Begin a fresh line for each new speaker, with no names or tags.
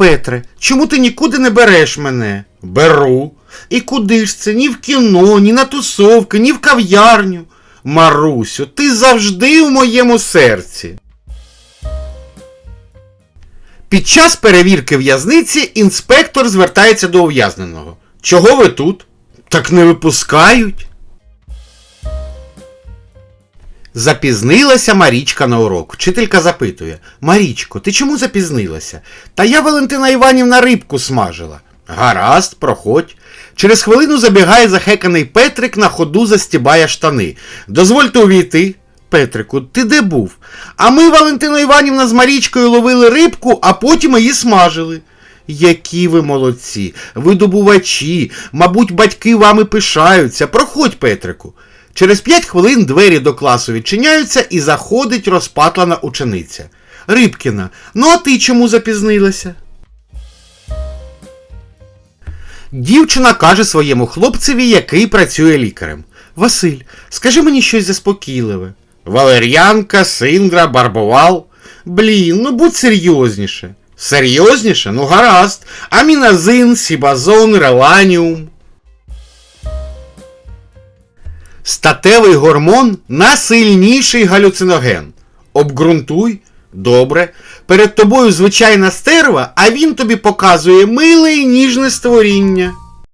Петре, чому ти нікуди не береш мене? Беру. І куди ж це? Ні в кіно, ні на тусовки, ні в кав'ярню. Марусю, ти завжди у моєму серці. Під час перевірки в'язниці інспектор звертається до ув'язненого. Чого ви тут? Так не випускають. Запізнилася Марічка на урок. Вчителька запитує: Марічко, ти чому запізнилася? Та я Валентина Іванівна рибку смажила. Гаразд, проходь. Через хвилину забігає захеканий Петрик на ходу застібає штани. Дозвольте увійти. Петрику, ти де був? А ми, Валентина Іванівна, з Марічкою ловили рибку, а потім її смажили. Які ви молодці, ви добувачі, мабуть, батьки вами пишаються. Проходь, Петрику. Через п'ять хвилин двері до класу відчиняються і заходить розпатлана учениця. Рибкіна, ну а ти чому запізнилася? Дівчина каже своєму хлопцеві, який працює лікарем. Василь, скажи мені щось заспокійливе. Валер'янка, синдра, барбовал. Блін, ну будь серйозніше. Серйозніше? Ну гаразд. Аміназин, сібазон, реланіум. Статевий гормон насильніший галюциноген. Обґрунтуй. Добре. Перед тобою звичайна стерва, а він тобі показує миле і ніжне створіння.